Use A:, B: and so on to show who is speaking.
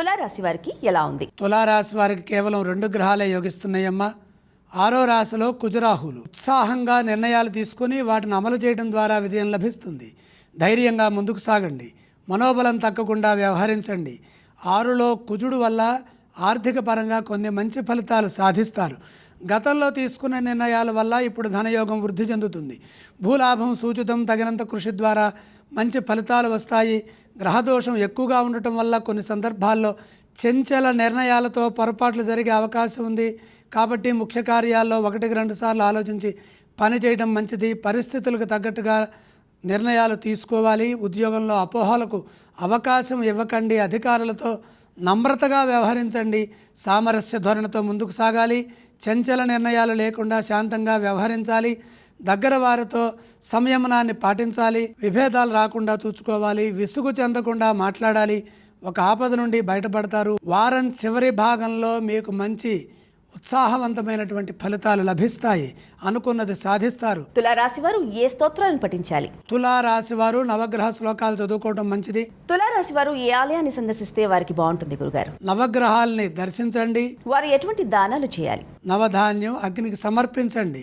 A: తులారాశి వారికి ఎలా ఉంది?
B: తులారాశి వారికి కేవలం రెండు గ్రహాలే యోగిస్తున్నాయమ్మా. ఆరో రాశిలో కుజరాహులు. ఉత్సాహంగా నిర్ణయాలు తీసుకుని వాటిని అమలు చేయడం ద్వారా విజయం లభిస్తుంది. ధైర్యంగా ముందుకు సాగండి. మనోబలం తగ్గకుండా వ్యవహరించండి. ఆరులో కుజుడు వల్ల ఆర్థిక పరంగా కొన్ని మంచి ఫలితాలు సాధిస్తారు. గతంలో తీసుకున్న నిర్ణయాల వల్ల ఇప్పుడు ధనయోగం వృద్ధి చెందుతుంది. భూలాభం సూచితం తగినంత కృషి ద్వారా మంచి ఫలితాలు వస్తాయి. గ్రహదోషం ఎక్కువగా ఉండటం వల్ల కొన్ని సందర్భాల్లో చెంచల నిర్ణయాలతో పొరపాట్లు జరిగే అవకాశం ఉంది. కాబట్టి ముఖ్య కార్యాల్లో ఒకటికి రెండు సార్లు ఆలోచించి పని చేయడం మంచిది. పరిస్థితులకు తగ్గట్టుగా నిర్ణయాలు తీసుకోవాలి. ఉద్యోగంలో అపోహలకు అవకాశం ఇవ్వకండి. అధికారులతో నమ్రతగా వ్యవహరించండి. సామరస్య ధోరణితో ముందుకు సాగాలి. చంచల నిర్ణయాలు లేకుండా శాంతంగా వ్యవహరించాలి. దగ్గర వారితో సంయమనాన్ని పాటించాలి విభేదాలు రాకుండా చూసుకోవాలి విసుగు చెందకుండా మాట్లాడాలి ఒక ఆపద నుండి బయటపడతారు. వారం చివరి భాగంలో మీకు మంచి ఉత్సాహవంతమైనటువంటి ఫలితాలు లభిస్తాయి అనుకున్నది సాధిస్తారు.
A: తులారాశి వారు ఏ స్తోత్రాలను పఠించాలి?
B: తులా రాశి వారు నవగ్రహ శ్లోకాలు చదువుకోవడం మంచిది.
A: తులారాశి వారు ఏ ఆలయాన్ని సందర్శిస్తే వారికి బాగుంటుంది గురుగారు?
B: నవగ్రహాల్ని దర్శించండి.
A: వారు ఎటువంటి దానాలు చేయాలి?
B: నవధాన్యం అగ్నికి సమర్పించండి.